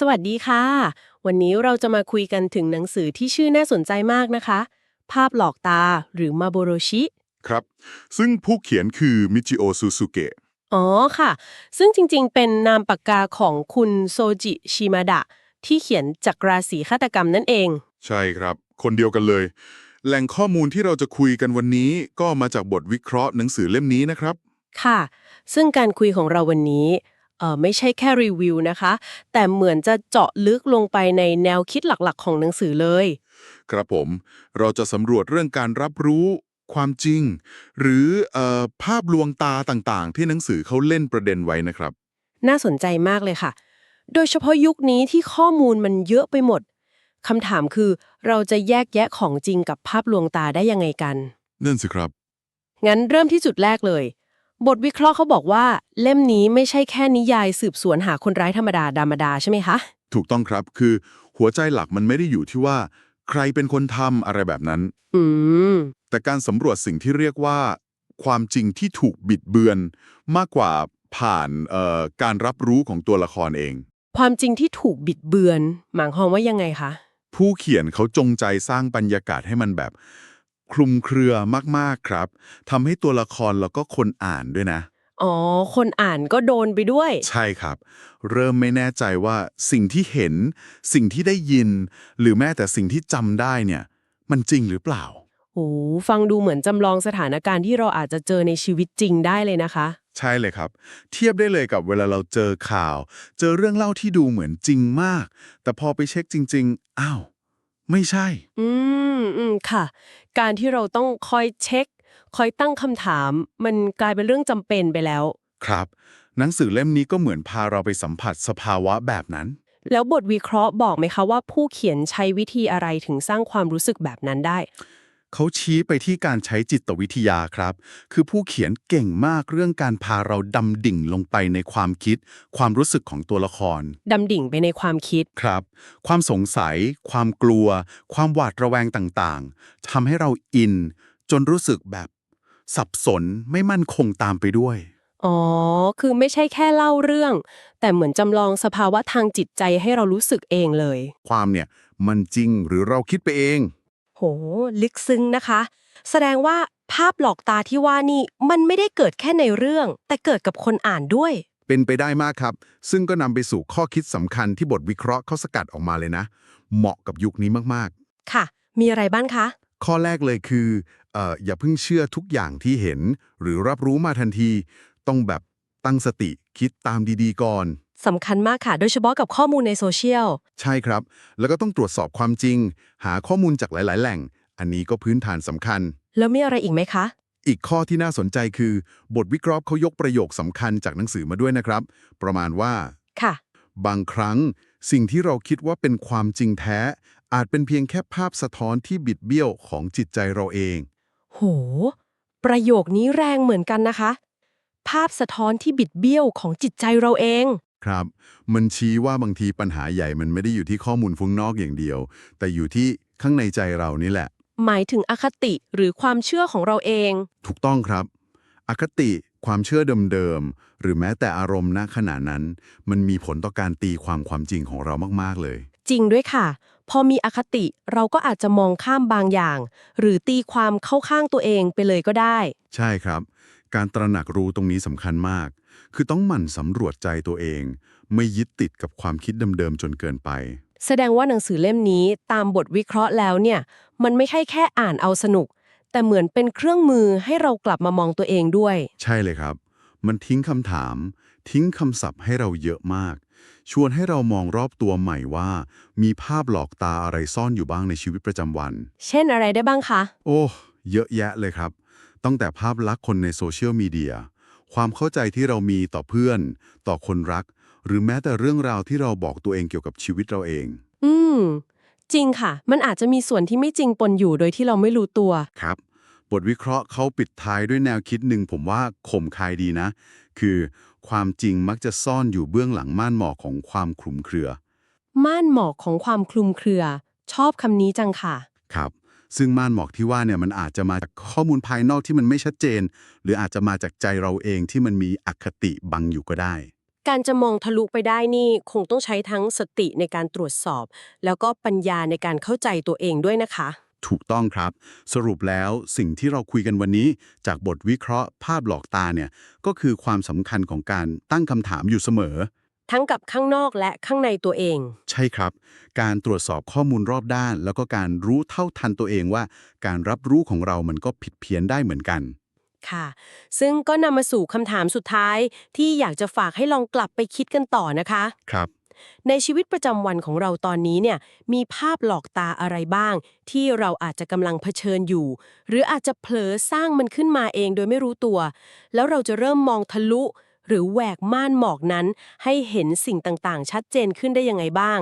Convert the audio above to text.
สวัสดีค่ะ วันนี้เราจะมาคุยกันถึงหนังสือที่ชื่อน่าสนใจมากนะคะ ภาพหลอกตาหรือมาโบโรชิ ครับ ซึ่งผู้เขียนคือมิจิโอซูซูเกะ อ๋อค่ะ ซึ่งจริงๆ เป็นนามปากกาของคุณโซจิชิมาดะ ที่เขียนจักราศีฆาตกรรมนั่นเอง ใช่ครับ คนเดียวกันเลย แหล่งข้อมูลที่เราจะคุยกันวันนี้ ก็มาจากบทวิเคราะห์หนังสือเล่มนี้นะครับ ค่ะ ซึ่งการคุยของเราวันนี้ เอ่อไม่ใช่แค่รีวิวนะคะ แต่เหมือนจะเจาะลึกลงไปในแนวคิดหลักๆ ของหนังสือเลย ครับผม เราจะสำรวจเรื่องการรับรู้ความจริง หรือเออภาพลวงตาต่างๆ ที่หนังสือเขาเล่นประเด็นไว้นะครับ น่าสนใจมากเลยค่ะ โดยเฉพาะยุคนี้ที่ข้อมูลมันเยอะไปหมดคำถามคือ เราจะแยกแยะของจริงกับภาพลวงตาได้ยังไงกัน นั่นสิครับ งั้นเริ่มที่จุดแรกเลย บทวิเคราะห์เขาบอกว่า เล่มนี้ไม่ใช่แค่นิยายสืบสวนหาคนร้ายธรรมดาดามดาใช่ไหมคะ ถูกต้องครับคือหัวใจหลักมันไม่ได้อยู่ที่ว่า ใครเป็นคนทำอะไรแบบนั้น อืม แต่การสำรวจสิ่งที่เรียกว่า ความจริงที่ถูกบิดเบือน มากกว่าผ่านเอ่อการรับรู้ของตัวละครเอง ความจริงที่ถูกบิดเบือน หมายความว่ายังไงคะ ผู้เขียนเขาจงใจสร้างบรรยากาศให้มันแบบ คลุมเครือมากๆครับทำให้ตัวละครแล้วก็คนอ่านด้วยนะ อ๋อ คนอ่านก็โดนไปด้วย ใช่ครับ เริ่มไม่แน่ใจว่าสิ่งที่เห็น สิ่งที่ได้ยิน หรือแม้แต่สิ่งที่จำได้เนี่ย มันจริงหรือเปล่า โอ้ฟังดูเหมือนจำลองสถานการณ์ที่เราอาจจะเจอในชีวิตจริงได้เลยนะคะ ใช่เลยครับ เทียบได้เลยกับเวลาเราเจอข่าว เจอเรื่องเล่าที่ดูเหมือนจริงมาก แต่พอไปเช็คจริง ๆ อ้าว ไม่ใช่ อืมอืมค่ะ การที่เราต้องคอยเช็ค คอยตั้งคำถาม มันกลายเป็นเรื่องจำเป็นไปแล้ว ครับ หนังสือเล่มนี้ก็เหมือนพาเราไปสัมผัสสภาวะแบบนั้น แล้วบทวิเคราะห์บอกไหมคะว่าผู้เขียนใช้วิธีอะไรถึงสร้างความรู้สึกแบบนั้นได้ เขาชี้ไปที่การใช้จิตวิทยาครับ คือผู้เขียนเก่งมากเรื่องการพาเราดำดิ่งลงไปในความคิด ความรู้สึกของตัวละคร ดำดิ่งไปในความคิด ครับ ความสงสัย ความกลัว ความหวาดระแวงต่างๆทำให้เราอิน จนรู้สึกแบบ สับสนไม่มั่นคงตามไปด้วย อ๋อ คือไม่ใช่แค่เล่าเรื่อง แต่เหมือนจำลองสภาวะทางจิตใจให้เรารู้สึกเองเลย ความเนี่ยมันจริงหรือเราคิดไปเอง โห ลึกซึ้งนะคะ แสดงว่าภาพหลอกตาที่ว่านี่มันไม่ได้เกิดแค่ในเรื่อง แต่เกิดกับคนอ่านด้วย เป็นไปได้มากครับ ซึ่งก็นำไปสู่ข้อคิดสำคัญที่บทวิเคราะห์เขาสกัดออกมาเลยนะ เหมาะกับยุคนี้มากค่ะ มีอะไรบ้างคะ ๆ ข้อแรกเลยคือเอ่ออย่าเพิ่งเชื่อทุกอย่างที่เห็น หรือรับรู้มาทันที ต้องแบบตั้งสติคิดตามดีๆก่อน สำคัญมากค่ะ โดยเฉพาะกับข้อมูลในโซเชียล ใช่ครับ แล้วก็ต้องตรวจสอบความจริง หาข้อมูลจากหลาย ๆ แหล่ง อันนี้ก็พื้นฐานสำคัญ แล้วมีอะไรอีกไหมคะ อีกข้อที่น่าสนใจคือ บทวิเคราะห์เขายกประโยคสำคัญจากหนังสือมาด้วยนะครับ ประมาณว่า ค่ะ บางครั้ง สิ่งที่เราคิดว่าเป็นความจริงแท้ อาจเป็นเพียงแค่ภาพสะท้อนที่บิดเบี้ยวของจิตใจเราเอง โห ประโยคนี้แรงเหมือนกันนะคะ ภาพสะท้อนที่บิดเบี้ยวของจิตใจเราเอง ครับ มันชี้ว่าบางทีปัญหาใหญ่มันไม่ได้อยู่ที่ข้อมูลฟุ้งนอกอย่างเดียว แต่อยู่ที่ข้างในใจเรานี่แหละ หมายถึงอคติหรือความเชื่อของเราเอง ถูกต้องครับ อคติความเชื่อเดิมๆหรือแม้แต่อารมณ์ณขณะนั้น มันมีผลต่อการตีความความจริงของเรามากๆเลย จริงด้วยค่ะ พอมีอคติเราก็อาจจะมองข้ามบางอย่าง หรือตีความเข้าข้างตัวเองไปเลยก็ได้ ใช่ครับ การตระหนักรู้ตรงนี้สำคัญมาก คือต้องหมั่นสำรวจใจตัวเอง ไม่ยึดติดกับความคิดเดิมๆจนเกินไป แสดงว่าหนังสือเล่มนี้ตามบทวิเคราะห์แล้วเนี่ย มันไม่ใช่แค่อ่านเอาสนุก แต่เหมือนเป็นเครื่องมือให้เรากลับมามองตัวเองด้วย ใช่เลยครับ มันทิ้งคำถาม ทิ้งคำศัพท์ให้เราเยอะมาก ชวนให้เรามองรอบตัวใหม่ว่า มีภาพหลอกตาอะไรซ่อนอยู่บ้างในชีวิตประจำวัน เช่นอะไรได้บ้างคะ โอ้ เยอะแยะเลยครับ ตั้งแต่ภาพลักษณ์คนในโซเชียลมีเดีย ความเข้าใจที่เรามีต่อเพื่อน ต่อคนรัก หรือแม้แต่เรื่องราวที่เราบอกตัวเองเกี่ยวกับชีวิตเราเอง อืม จริงค่ะ มันอาจจะมีส่วนที่ไม่จริงปนอยู่โดยที่เราไม่รู้ตัว ครับ บทวิเคราะห์เขาปิดท้ายด้วยแนวคิดหนึ่งผมว่าคมคายดีนะ คือความจริงมักจะซ่อนอยู่เบื้องหลังม่านหมอกของความคลุมเครือ ม่านหมอกของความคลุมเครือ ชอบคำนี้จังค่ะ ครับ ซึ่งม่านหมอกที่ว่าเนี่ยมันอาจจะมาจากข้อมูลภายนอกที่มันไม่ชัดเจน หรืออาจจะมาจากใจเราเองที่มันมีอคติบังอยู่ก็ได้ การจะมองทะลุไปได้นี่คงต้องใช้ทั้งสติในการตรวจสอบ แล้วก็ปัญญาในการเข้าใจตัวเองด้วยนะคะถูกต้องครับ สรุปแล้วสิ่งที่เราคุยกันวันนี้ จากบทวิเคราะห์ภาพหลอกตาเนี่ยก็คือความสำคัญของการตั้งคำถามอยู่เสมอ ทั้งกับข้างนอกและข้างในตัวเอง ใช่ครับ การตรวจสอบข้อมูลรอบด้าน แล้วก็การรู้เท่าทันตัวเองว่า การรับรู้ของเรามันก็ผิดเพี้ยนได้เหมือนกัน ค่ะ ซึ่งก็นำมาสู่คำถามสุดท้าย ที่อยากจะฝากให้ลองกลับไปคิดกันต่อนะคะ ครับ ในชีวิตประจำวันของเราตอนนี้เนี่ยมีภาพหลอกตาอะไรบ้าง ที่เราอาจจะกำลังเผชิญอยู่ หรืออาจจะเผลอสร้างมันขึ้นมาเองโดยไม่รู้ตัว แล้วเราจะเริ่มมองทะลุ หรือแหวกม่านหมอกนั้นให้เห็นสิ่งต่างๆ ชัดเจนขึ้นได้ยังไงบ้าง